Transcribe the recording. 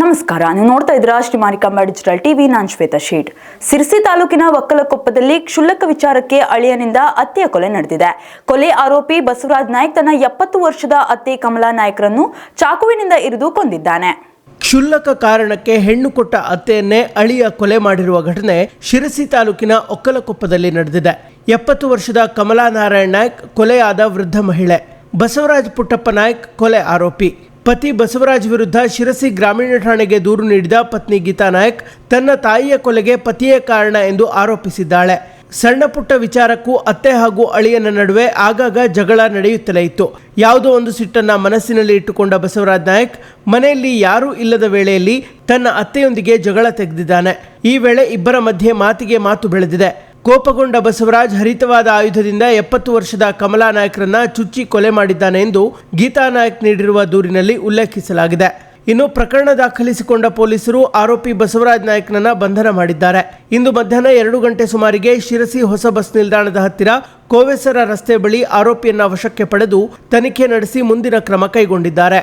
ನಮಸ್ಕಾರ. ನೀವು ನೋಡ್ತಾ ಇದ್ದೀರಾ ಶ್ರೀ ಮಾರಿಕಾಂಬ ಡಿಜಿಟಲ್ ಟಿವಿ. ನಾನ್ ಶ್ವೇತಾ ಶೇಟ್. ಸಿರ್ಸಿ ತಾಲೂಕಿನ ಒಕ್ಕಲಕೊಪ್ಪದಲ್ಲಿ ಕ್ಷುಲ್ಲಕ ವಿಚಾರಕ್ಕೆ ಅಳಿಯನಿಂದ ಅತ್ತೆಯ ಕೊಲೆ ನಡೆದಿದೆ. ಕೊಲೆ ಆರೋಪಿ ಬಸವರಾಜ್ ನಾಯ್ಕ್ ತನ್ನ ಎಪ್ಪತ್ತು ವರ್ಷದ ಅತ್ತೆ ಕಮಲಾ ನಾಯ್ಕರನ್ನು ಚಾಕುವಿನಿಂದ ಇರಿದು ಕೊಂದಿದ್ದಾನೆ. ಕ್ಷುಲ್ಲಕ ಕಾರಣಕ್ಕೆ ಹೆಣ್ಣು ಕೊಟ್ಟ ಅತ್ತೆಯನ್ನೇ ಅಳಿಯ ಕೊಲೆ ಮಾಡಿರುವ ಘಟನೆ ಶಿರಸಿ ತಾಲೂಕಿನ ಒಕ್ಕಲಕೊಪ್ಪದಲ್ಲಿ ನಡೆದಿದೆ. ಎಪ್ಪತ್ತು ವರ್ಷದ ಕಮಲಾ ನಾರಾಯಣ್ ನಾಯ್ಕ್ ಕೊಲೆಯಾದ ವೃದ್ಧ ಮಹಿಳೆ. ಬಸವರಾಜ್ ಪುಟ್ಟಪ್ಪ ನಾಯ್ಕ್ ಕೊಲೆ ಆರೋಪಿ. ಪತಿ ಬಸವರಾಜ್ ವಿರುದ್ಧ ಶಿರಸಿ ಗ್ರಾಮೀಣ ಠಾಣೆಗೆ ದೂರು ನೀಡಿದ ಪತ್ನಿ ಗೀತಾ ನಾಯಕ್ ತನ್ನ ತಾಯಿಯ ಕೊಲೆಗೆ ಪತಿಯೇ ಕಾರಣ ಎಂದು ಆರೋಪಿಸಿದ್ದಾಳೆ. ಸಣ್ಣ ಪುಟ್ಟ ವಿಚಾರಕ್ಕೂ ಅತ್ತೆ ಹಾಗೂ ಅಳಿಯನ ನಡುವೆ ಆಗಾಗ ಜಗಳ ನಡೆಯುತ್ತಲೇ ಇತ್ತು. ಯಾವುದೋ ಒಂದು ಸಿಟ್ಟನ್ನ ಮನಸ್ಸಿನಲ್ಲಿ ಇಟ್ಟುಕೊಂಡ ಬಸವರಾಜ್ ನಾಯಕ್ ಮನೆಯಲ್ಲಿ ಯಾರೂ ಇಲ್ಲದ ವೇಳೆಯಲ್ಲಿ ತನ್ನ ಅತ್ತೆಯೊಂದಿಗೆ ಜಗಳ ತೆಗೆದಿದ್ದಾನೆ. ಈ ವೇಳೆ ಇಬ್ಬರ ಮಧ್ಯೆ ಮಾತಿಗೆ ಮಾತು ಬೆಳೆದಿದೆ. ಕೋಪಗೊಂಡ ಬಸವರಾಜ್ ಹರಿತವಾದ ಆಯುಧದಿಂದ ಎಪ್ಪತ್ತು ವರ್ಷದ ಕಮಲಾ ನಾಯಕರನ್ನ ಚುಚ್ಚಿ ಕೊಲೆ ಮಾಡಿದ್ದಾನೆ ಎಂದು ಗೀತಾ ನಾಯಕ್ ನೀಡಿರುವ ದೂರಿನಲ್ಲಿ ಉಲ್ಲೇಖಿಸಲಾಗಿದೆ. ಇನ್ನು ಪ್ರಕರಣ ದಾಖಲಿಸಿಕೊಂಡ ಪೊಲೀಸರು ಆರೋಪಿ ಬಸವರಾಜ್ ನಾಯಕ್ನನ್ನ ಬಂಧನ ಮಾಡಿದ್ದಾರೆ. ಇಂದು ಮಧ್ಯಾಹ್ನ ಎರಡು ಗಂಟೆ ಸುಮಾರಿಗೆ ಶಿರಸಿ ಹೊಸ ಬಸ್ ನಿಲ್ದಾಣದ ಹತ್ತಿರ ಕೋವೆಸರ ರಸ್ತೆ ಬಳಿ ಆರೋಪಿಯನ್ನ ವಶಕ್ಕೆ ಪಡೆದು ತನಿಖೆ ನಡೆಸಿ ಮುಂದಿನ ಕ್ರಮ ಕೈಗೊಂಡಿದ್ದಾರೆ.